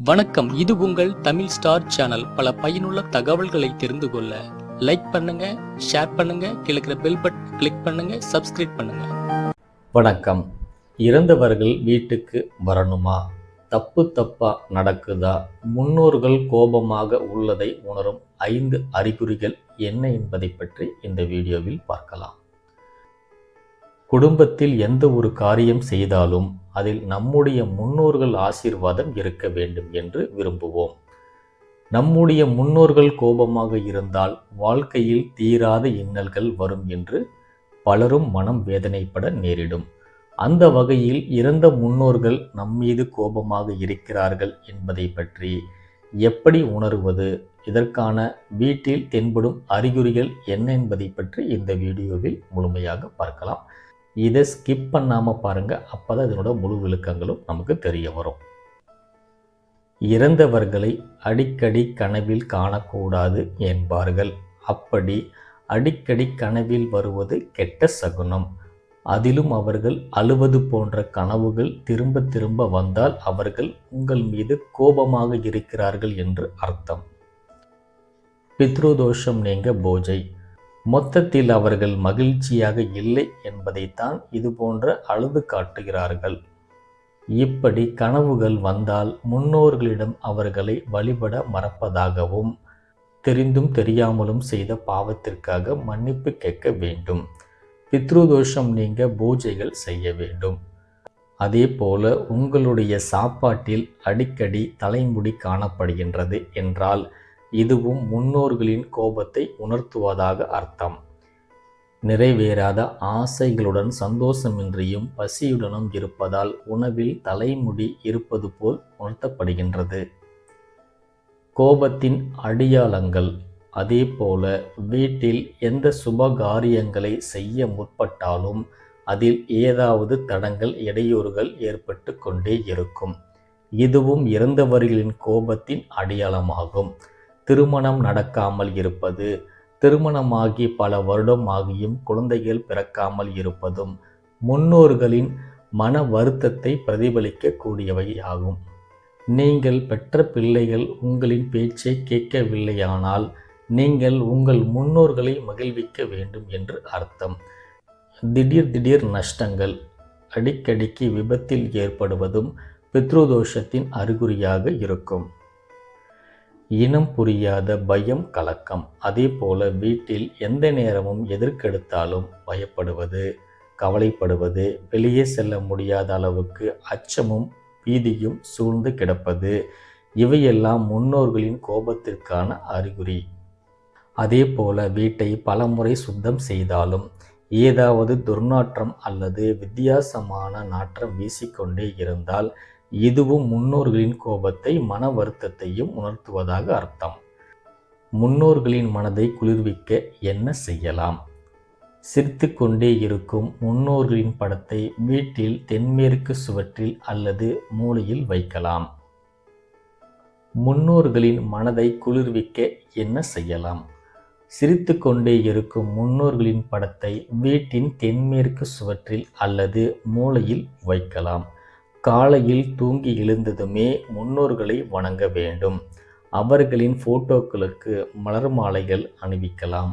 வணக்கம். இது உங்கள் தமிழ் ஸ்டார் சேனல். பல பயனுள்ள தகவல்களை தெரிந்து கொள்ள லைக் பண்ணுங்க ஷேர் பண்ணுங்க கிழக்கிற பெல் பட்டன் கிளிக் பண்ணுங்க சப்ஸ்கிரைப் பண்ணுங்க. வணக்கம். இறந்தவர்கள் வீட்டுக்கு வரணுமா? தப்பு தப்பா நடக்குதா? முன்னோர்கள் கோபமாக உள்ளதை உணரும் ஐந்து அறிகுறிகள் என்ன என்பதை பற்றி இந்த வீடியோவில் பார்க்கலாம். குடும்பத்தில் எந்த ஒரு காரியம் செய்தாலும் அதில் நம்முடைய முன்னோர்கள் ஆசீர்வாதம் இருக்க வேண்டும் என்று விரும்புவோம். நம்முடைய முன்னோர்கள் கோபமாக இருந்தால் வாழ்க்கையில் தீராத இன்னல்கள் வரும் என்று பலரும் மனம் வேதனைப்பட நேரிடும். அந்த வகையில் இறந்த முன்னோர்கள் நம்மீது கோபமாக இருக்கிறார்கள் என்பதை பற்றி எப்படி உணருவது? இதற்கான வீட்டில் தென்படும் அறிகுறிகள் என்ன என்பதை பற்றி இந்த வீடியோவில் முழுமையாக பார்க்கலாம். இதை ஸ்கிப் பண்ணாமல் பாருங்கள் அப்போ தான் இதனோட முழு விளக்கங்களும் நமக்கு தெரிய வரும். இறந்தவர்களை அடிக்கடி கனவில் காணக்கூடாது என்பார்கள். அப்படி அடிக்கடி கனவில் வருவது கெட்ட சகுனம். அதிலும் அவர்கள் அழுவது போன்ற கனவுகள் திரும்ப திரும்ப வந்தால் அவர்கள் உங்கள் மீது கோபமாக இருக்கிறார்கள் என்று அர்த்தம். பித்ருதோஷம் நீங்க பூஜை. மொத்தத்தில் அவர்கள் மகிழ்ச்சியாக இல்லை என்பதைத்தான் இதுபோன்ற அழுது காட்டுகிறார்கள். இப்படி கனவுகள் வந்தால் முன்னோர்களிடம் அவர்களை வழிபட மறப்பதாகவும் தெரிந்தும் தெரியாமலும் செய்த பாவத்திற்காக மன்னிப்பு கேட்க வேண்டும். பித்ருதோஷம் நீங்க பூஜைகள் செய்ய வேண்டும். அதே போல உங்களுடைய சாப்பாட்டில் அடிக்கடி தலைமுடி காணப்படுகின்றது என்றால் இதுவும் முன்னோர்களின் கோபத்தை உணர்த்துவதாக அர்த்தம். நிறைவேறாத ஆசைகளுடன் சந்தோஷமின்றியும் பசியுடனும் இருப்பதால் உணவில் தலைமுடி இருப்பது போல் உணர்த்தப்படுகின்றது. கோபத்தின் அடியாளங்கள் அதேபோல வீட்டில் எந்த சுபகாரியங்களை செய்ய முற்பட்டாலும் அதில் ஏதாவது தடங்கள் இடையூறுகள் ஏற்பட்டு கொண்டே இருக்கும். இதுவும் இறந்தவர்களின் கோபத்தின் அடையாளமாகும். திருமணம் நடக்காமல் இருப்பது திருமணமாகி பல வருடம் ஆகியும் குழந்தைகள் பிறக்காமல் இருப்பதும் முன்னோர்களின் மன வருத்தத்தை பிரதிபலிக்க கூடியவை ஆகும். நீங்கள் பெற்ற பிள்ளைகள் உங்களின் பேச்சை கேட்கவில்லையானால் நீங்கள் உங்கள் முன்னோர்களை மகிழ்விக்க வேண்டும் என்று அர்த்தம். திடீர் திடீர் நஷ்டங்கள் அடிக்கடிக்கு விபத்தில் ஏற்படுவதும் பித்ருதோஷத்தின் அறிகுறியாக இருக்கும். இனம் புரியாத பயம் கலக்கம். அதே போல வீட்டில் எந்த நேரமும் எதற்கெடுத்தாலும் பயப்படுவது கவலைப்படுவது வெளியே செல்ல முடியாத அளவுக்கு அச்சமும் பீதியும் சூழ்ந்து கிடப்பது இவையெல்லாம் முன்னோர்களின் கோபத்திற்கான அறிகுறி. அதே போல வீட்டை பலமுறை சுத்தம் செய்தாலும் ஏதாவது துர்நாற்றம் அல்லது வித்தியாசமான நாற்றம் வீசிக்கொண்டே இருந்தால் இதுவும் முன்னோர்களின் கோபத்தை மன வருத்தத்தையும் உணர்த்துவதாக அர்த்தம். முன்னோர்களின் மனதை குளிர்விக்க என்ன செய்யலாம்? சிரித்து கொண்டே இருக்கும் முன்னோர்களின் படத்தை வீட்டில் தென்மேற்கு சுவற்றில் அல்லது மூலையில் வைக்கலாம். முன்னோர்களின் மனதை குளிர்விக்க என்ன செய்யலாம்? சிரித்து கொண்டே இருக்கும் முன்னோர்களின் படத்தை வீட்டின் தென்மேற்கு சுவற்றில் அல்லது மூலையில் வைக்கலாம். காலையில் தூங்கி எழுந்ததுமே முன்னோர்களை வணங்க வேண்டும். அவர்களின் போட்டோக்களுக்கு மலர் மாலைகள் அணிவிக்கலாம்.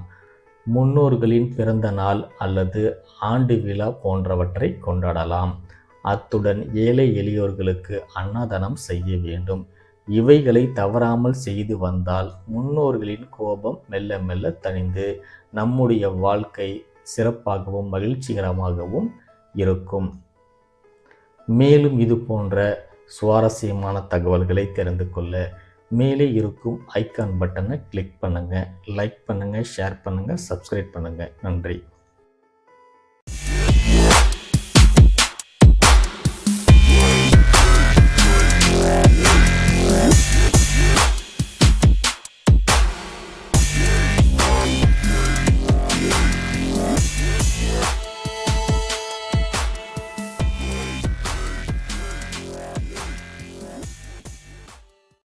முன்னோர்களின் பிறந்த நாள் அல்லது ஆண்டு விழா போன்றவற்றை கொண்டாடலாம். அத்துடன் ஏழை எளியோர்களுக்கு அன்னதானம் செய்ய வேண்டும். இவைகளை தவறாமல் செய்து வந்தால் முன்னோர்களின் கோபம் மெல்ல மெல்ல தணிந்து நம்முடைய வாழ்க்கை சிறப்பாகவும் மகிழ்ச்சிகரமாகவும் இருக்கும். மேலும் இது போன்ற சுவாரஸ்யமான தகவல்களை தெரிந்து கொள்ள மேலே இருக்கும் ஐக்கான் பட்டனை கிளிக் பண்ணுங்கள் லைக் பண்ணுங்கள் ஷேர் பண்ணுங்கள் சப்ஸ்கிரைப் பண்ணுங்கள் நன்றி.